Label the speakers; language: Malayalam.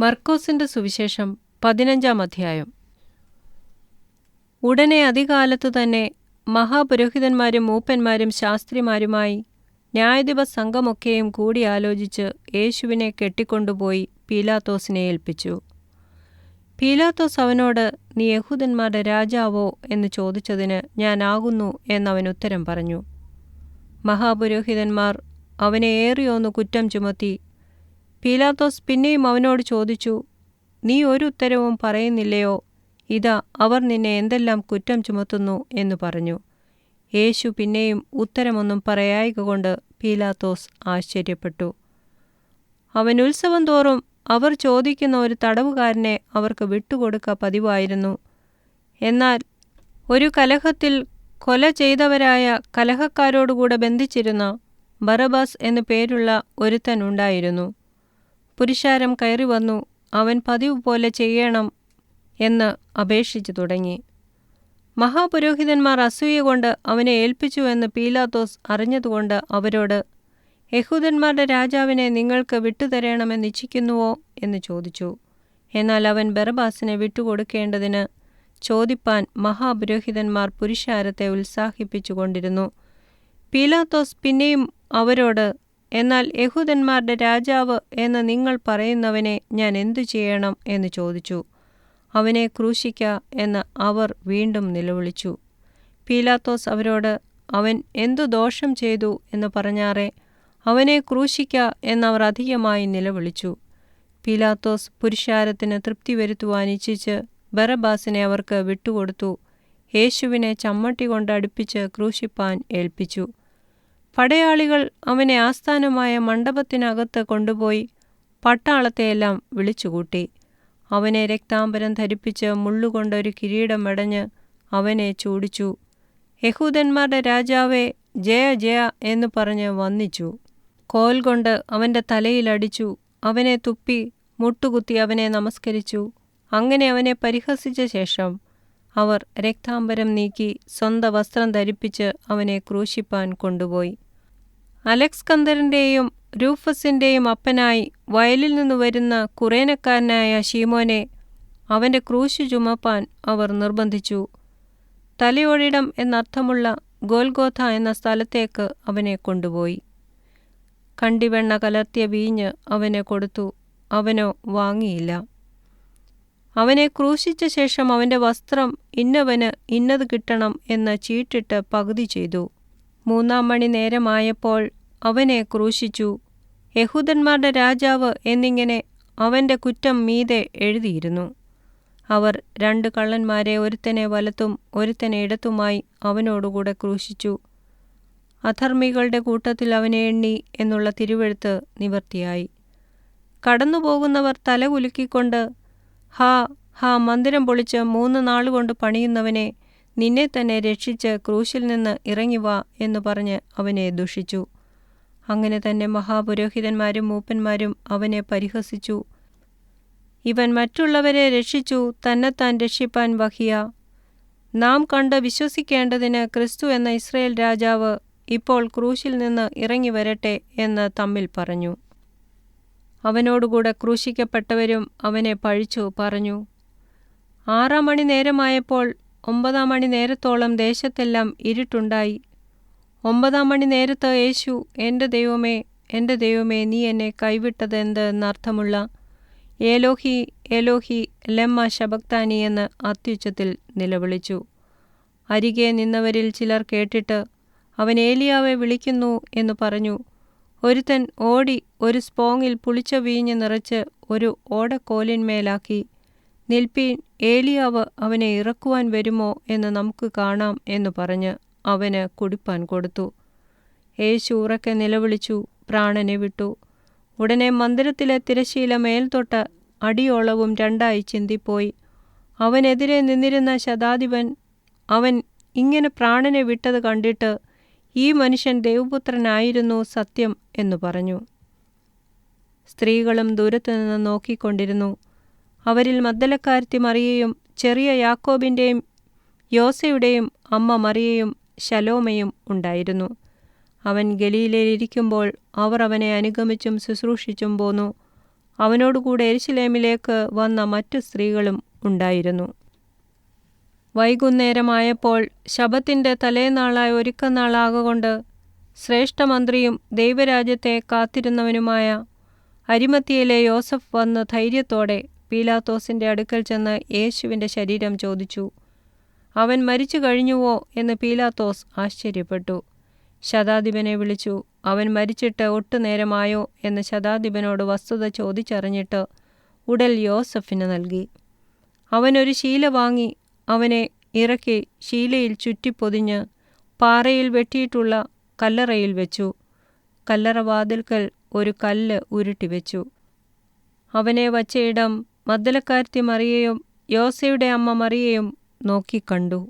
Speaker 1: മർക്കോസിന്റെ സുവിശേഷം പതിനഞ്ചാം അധ്യായം. ഉടനെ അതികാലത്തു തന്നെ മഹാപുരോഹിതന്മാരും മൂപ്പന്മാരും ശാസ്ത്രിമാരുമായി ന്യായാധിപ സംഘമൊക്കെയും കൂടി ആലോചിച്ച് യേശുവിനെ കെട്ടിക്കൊണ്ടുപോയി പീലാത്തോസിനെ ഏൽപ്പിച്ചു. പീലാത്തോസ് അവനോട് നീ യഹൂദന്മാരുടെ രാജാവോ? എന്ന് ചോദിച്ചതിന് ഞാനാകുന്നു എന്നവൻ ഉത്തരം പറഞ്ഞു. മഹാപുരോഹിതന്മാർ അവനെ ഏറിയൊന്ന് കുറ്റം ചുമത്തി പീലാത്തോസ് പിന്നെയും അവനോട് ചോദിച്ചു നീ ഒരു ഉത്തരവും പറയുന്നില്ലയോ? ഇതാ അവർ നിന്നെ എന്തെല്ലാം കുറ്റം ചുമത്തുന്നു? എന്ന് പറഞ്ഞു. യേശു പിന്നെയും ഉത്തരമൊന്നും പറയായകൊണ്ട് പീലാത്തോസ് ആശ്ചര്യപ്പെട്ടു. അവൻ ഉത്സവം തോറും അവർ ചോദിക്കുന്ന ഒരു തടവുകാരനെ അവർക്ക് വിട്ടുകൊടുക്ക പതിവായിരുന്നു. എന്നാൽ ഒരു കലഹത്തിൽ കൊല ചെയ്തവരായ കലഹക്കാരോടുകൂടെ ബന്ധിച്ചിരുന്ന ബറബാസ് എന്നു പേരുള്ള ഒരുത്തൻ ഉണ്ടായിരുന്നു. പുരുഷാരം കയറി വന്നു. അവൻ പതിവ് പോലെ ചെയ്യണം എന്ന് അപേക്ഷിച്ചു തുടങ്ങി. മഹാപുരോഹിതന്മാർ അസൂയ കൊണ്ട് അവനെ ഏൽപ്പിച്ചുവെന്ന് പീലാത്തോസ് അറിഞ്ഞതുകൊണ്ട് അവരോട് യഹൂദന്മാരുടെ രാജാവിനെ നിങ്ങൾക്ക് വിട്ടുതരണമെന്ന് ഇച്ഛിക്കുന്നുവോ എന്ന് ചോദിച്ചു. എന്നാൽ അവൻ ബറബാസിനെ വിട്ടുകൊടുക്കേണ്ടതിന് ചോദിപ്പാൻ മഹാപുരോഹിതന്മാർ പുരുഷാരത്തെ ഉത്സാഹിപ്പിച്ചുകൊണ്ടിരുന്നു പീലാത്തോസ് പിന്നെയും അവരോട് എന്നാൽ യഹൂദന്മാരുടെ രാജാവ് എന്ന് നിങ്ങൾ പറയുന്നവനെ ഞാൻ എന്തു ചെയ്യണം എന്ന് ചോദിച്ചു. അവനെ ക്രൂശിക്ക എന്ന് അവർ വീണ്ടും നിലവിളിച്ചു. പീലാത്തോസ് അവരോട് അവൻ എന്തു ദോഷം ചെയ്തു എന്ന് പറഞ്ഞാറെ അവനെ ക്രൂശിക്ക എന്നവർ അധികമായി നിലവിളിച്ചു. പീലാത്തോസ് പുരുഷാരത്തിന് തൃപ്തി വരുത്തുവാൻ ഇച്ഛിച്ച് ബറബാസിനെ അവർക്ക് വിട്ടുകൊടുത്തു. യേശുവിനെ ചമ്മട്ടി കൊണ്ട് അടുപ്പിച്ച് ക്രൂശിപ്പാൻ ഏൽപ്പിച്ചു. പടയാളികൾ അവനെ ആസ്ഥാനമായ മണ്ഡപത്തിനകത്ത് കൊണ്ടുപോയി പട്ടാളത്തെയെല്ലാം വിളിച്ചുകൂട്ടി. അവനെ രക്താംബരം ധരിപ്പിച്ച് മുള്ളുകൊണ്ടൊരു കിരീടം അടഞ്ഞ് അവനെ ചൂടിച്ചു. യഹൂദന്മാരുടെ രാജാവേ ജയ ജയ എന്ന് പറഞ്ഞ് വന്നിച്ചു. കോൽ കൊണ്ട് അവന്റെ തലയിലടിച്ചു അവനെ തുപ്പി മുട്ടുകുത്തി അവനെ നമസ്കരിച്ചു. അങ്ങനെ അവനെ പരിഹസിച്ച ശേഷം അവർ രക്താംബരം നീക്കി സ്വന്ത വസ്ത്രം ധരിപ്പിച്ച് അവനെ ക്രൂശിപ്പാൻ കൊണ്ടുപോയി. അലക്സ്കന്ദറിന്റെയും രൂഫസിന്റെയും അപ്പനായി വയലിൽ നിന്ന് വരുന്ന കുറേനക്കാരനായ ഷീമോനെ അവന്റെ ക്രൂശ് ചുമപ്പാൻ അവർ നിർബന്ധിച്ചു. തലയോടിടം എന്നർത്ഥമുള്ള ഗോൽഗോഥ എന്ന സ്ഥലത്തേക്ക് അവനെ കൊണ്ടുപോയി. കണ്ടിവെണ്ണ കലർത്തിയ വീഞ്ഞ് അവന് കൊടുത്തു. അവനോ വാങ്ങിയില്ല. അവനെ ക്രൂശിച്ച ശേഷം അവന്റെ വസ്ത്രം ഇന്നവന് ഇന്നത് കിട്ടണം എന്ന് ചീട്ടിട്ട് പകുതി ചെയ്തു. മൂന്നാം മണി നേരമായപ്പോൾ അവനെ ക്രൂശിച്ചു. യഹൂദന്മാരുടെ രാജാവ് എന്നിങ്ങനെ അവന്റെ കുറ്റം മീതെ എഴുതിയിരുന്നു. അവർ രണ്ട് കള്ളന്മാരെ ഒരുത്തനെ വലത്തും ഒരുത്തനെ ഇടത്തുമായി അവനോടുകൂടെ ക്രൂശിച്ചു. അധർമ്മികളുടെ കൂട്ടത്തിൽ അവനെ എണ്ണി എന്നുള്ള തിരുവെഴുത്ത് നിവർത്തിയായി. കടന്നുപോകുന്നവർ തല കുലുക്കിക്കൊണ്ട് ഹാ ഹാ മന്ദിരം പൊളിച്ച് മൂന്ന് നാളുകൊണ്ട് പണിയുന്നവനെ നിന്നെ തന്നെ രക്ഷിച്ച് ക്രൂശിൽ നിന്ന് ഇറങ്ങി വാ എന്ന് പറഞ്ഞ് അവനെ ദുഷിച്ചു. അങ്ങനെ തന്നെ മഹാപുരോഹിതന്മാരും മൂപ്പന്മാരും അവനെ പരിഹസിച്ചു. ഇവൻ മറ്റുള്ളവരെ രക്ഷിച്ചു തന്നെത്താൻ രക്ഷിപ്പാൻ വഹിയ. നാം കണ്ട് വിശ്വസിക്കേണ്ടതിന് ക്രിസ്തു എന്ന ഇസ്രയേൽ രാജാവ് ഇപ്പോൾ ക്രൂശിൽ നിന്ന് ഇറങ്ങി വരട്ടെ എന്ന് തമ്മിൽ പറഞ്ഞു. അവനോടുകൂടെ ക്രൂശിക്കപ്പെട്ടവരും അവനെ പഴിച്ചു പറഞ്ഞു. ആറാം മണി നേരമായപ്പോൾ ഒമ്പതാം മണി നേരത്തോളം ദേശത്തെല്ലാം ഇരുട്ടുണ്ടായി. ഒമ്പതാം മണി നേരത്ത് യേശു എന്റെ ദൈവമേ എന്റെ ദൈവമേ നീ എന്നെ കൈവിട്ടത് എന്ത് എന്നർത്ഥമുള്ള ഏലോഹി ഏലോഹി ലെമ്മ ശബക്താനി എന്ന് അത്യുച്ചത്തിൽ നിലവിളിച്ചു. അരികെ നിന്നവരിൽ ചിലർ കേട്ടിട്ട് അവൻ ഏലിയാവെ വിളിക്കുന്നു എന്ന് പറഞ്ഞു. ഒരുത്തൻ ഓടി ഒരു സ്പോങ്ങിൽ പുളിച്ച വീഞ്ഞ് നിറച്ച് ഒരു ഓടക്കോലിന്മേലാക്കി. നിൽപ്പീൻ ഏലിയാവ് അവനെ ഇറക്കുവാൻ വരുമോ എന്ന് നമുക്ക് കാണാം എന്ന് പറഞ്ഞ് അവന് കുടിപ്പാൻ കൊടുത്തു. യേശു ഉറക്കെ നിലവിളിച്ചു പ്രാണനെ വിട്ടു. ഉടനെ മന്ദിരത്തിലെ തിരശീല മേൽത്തൊട്ട് അടിയോളവും രണ്ടായി ചിന്തിപ്പോയി. അവനെതിരെ നിന്നിരുന്ന ശതാധിപൻ അവൻ ഇങ്ങനെ പ്രാണനെ വിട്ടത് കണ്ടിട്ട് ഈ മനുഷ്യൻ ദൈവപുത്രനായിരുന്നു സത്യം എന്നു പറഞ്ഞു. സ്ത്രീകളും ദൂരത്തുനിന്ന് നോക്കിക്കൊണ്ടിരുന്നു. അവരിൽ മദ്ദലക്കാരത്തി മറിയയും ചെറിയ യാക്കോബിന്റെയും യോസയുടെയും അമ്മ മറിയയും ശലോമയും ഉണ്ടായിരുന്നു. അവൻ ഗലീലയിലിരിക്കുമ്പോൾ അവർ അവനെ അനുഗമിച്ചും ശുശ്രൂഷിച്ചും പോന്നു. അവനോടുകൂടെ എരിശിലേമിലേക്ക് വന്ന മറ്റു സ്ത്രീകളും ഉണ്ടായിരുന്നു. വൈകുന്നേരമായപ്പോൾ ശബത്തിന്റെ തലേനാളായ ഒരുക്കനാളാകൊണ്ട് ശ്രേഷ്ഠമന്ത്രിയും ദൈവരാജ്യത്തെ കാത്തിരുന്നവനുമായ അരിമത്തിയിലെ യോസഫ് വന്ന് ധൈര്യത്തോടെ പീലാത്തോസിന്റെ അടുക്കൽ ചെന്ന് യേശുവിന്റെ ശരീരം ചോദിച്ചു അവൻ മരിച്ചു കഴിഞ്ഞുവോ? എന്ന് പീലാത്തോസ് ആശ്ചര്യപ്പെട്ടു. ശതാധിപനെ വിളിച്ചു അവൻ മരിച്ചിട്ട് ഒട്ടുനേരമായോ എന്ന് ശതാധിപനോട് വസ്തുത ചോദിച്ചറിഞ്ഞിട്ട് ഉടൽ യോസഫിന് നൽകി. അവനൊരു ശീല വാങ്ങി അവനെ ഇറക്കി ശീലയിൽ ചുറ്റിപ്പൊതിഞ്ഞ് പാറയിൽ വെട്ടിയിട്ടുള്ള കല്ലറയിൽ വെച്ചു. കല്ലറവാതിൽക്കൽ ഒരു കല്ല് ഉരുട്ടിവെച്ചു അവനെ വച്ചയിടം മദ്ദലക്കാരത്തി മറിയയും യോസയുടെ അമ്മ മറിയയും നോക്കിക്കണ്ടു